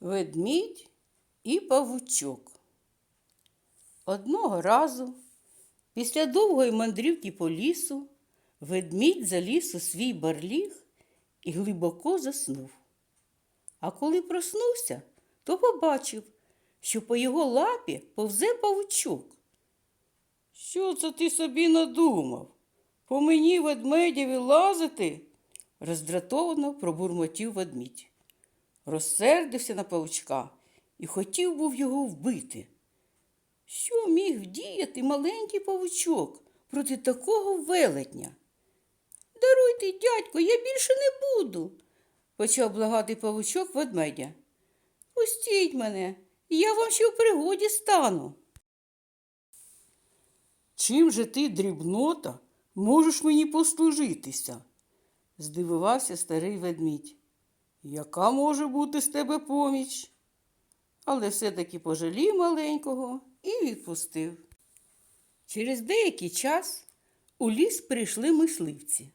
Ведмідь і павучок. Одного разу, після довгої мандрівки по лісу, ведмідь заліз у свій барліг і глибоко заснув. А коли проснувся, то побачив, що по його лапі повзе павучок. Що це ти собі надумав? По мені ведмедєві лазити? роздратовано пробурмотів ведмідь розсердився на павучка і хотів був його вбити. Що міг вдіяти маленький павучок проти такого велетня? Даруйте, дядько, я більше не буду, почав благати павучок ведмедя. Пустіть мене, я вам ще в пригоді стану. Чим же ти, дрібнота, можеш мені послужитися? здивувався старий ведмідь. Яка може бути з тебе поміч? Але все-таки пожалів маленького і відпустив. Через деякий час у ліс прийшли мисливці.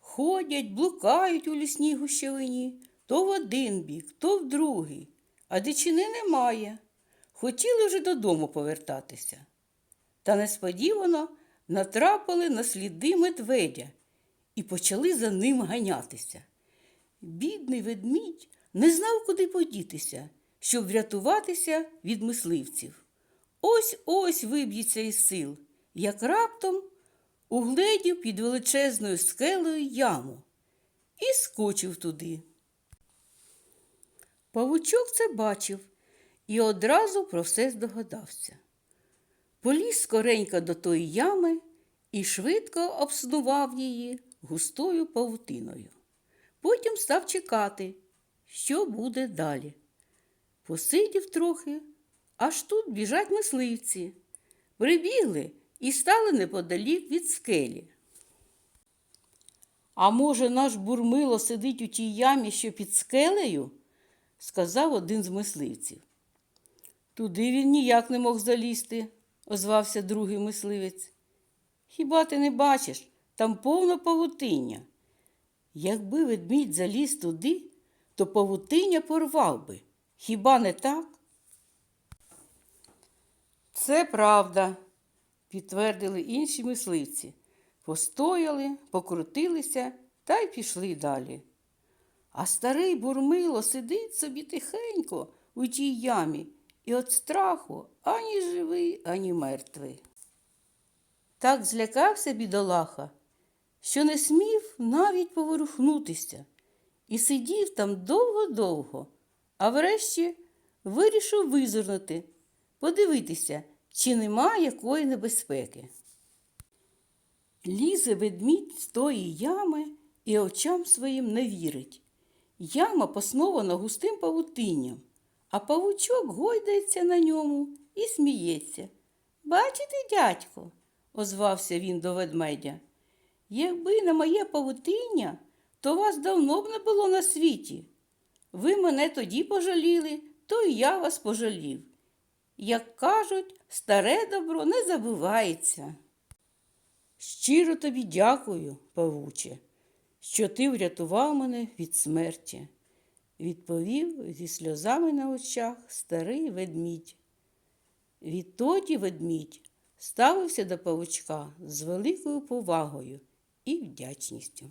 Ходять, блукають у лісній гущавині то в один бік, то в другий, а дичини немає. Хотіли вже додому повертатися. Та несподівано натрапили на сліди медведя і почали за ним ганятися. Бідний ведмідь не знав, куди подітися, щоб врятуватися від мисливців. Ось ось виб'ється із сил, як раптом угледів під величезною скелею яму і скочив туди. Павучок це бачив і одразу про все здогадався. Поліз скоренько до тої ями і швидко обснував її густою павутиною. Потім став чекати, що буде далі. Посидів трохи, аж тут біжать мисливці. Прибігли і стали неподалік від скелі. А може, наш бурмило сидить у тій ямі, що під скелею? сказав один з мисливців. Туди він ніяк не мог залізти, озвався другий мисливець. Хіба ти не бачиш, там повно павутиння. Якби ведмідь заліз туди, то павутиння порвав би. Хіба не так? Це правда, підтвердили інші мисливці. Постояли, покрутилися та й пішли далі. А старий бурмило сидить собі тихенько у тій ямі і від страху ані живий, ані мертвий. Так злякався бідолаха, що не смів навіть поворухнутися і сидів там довго-довго, а врешті вирішив визирнути, подивитися, чи нема якої небезпеки. Лізе ведмідь з тої ями і очам своїм не вірить. Яма поснована густим павутинням, а павучок гойдається на ньому і сміється. Бачите, дядько, озвався він до ведмедя. Якби не моє павутиння, то вас давно б не було на світі. Ви мене тоді пожаліли, то й я вас пожалів. Як кажуть, старе добро не забувається. Щиро тобі дякую, павуче, що ти врятував мене від смерті, відповів зі сльозами на очах старий ведмідь. Відтоді ведмідь ставився до павучка з великою повагою і вдячністю.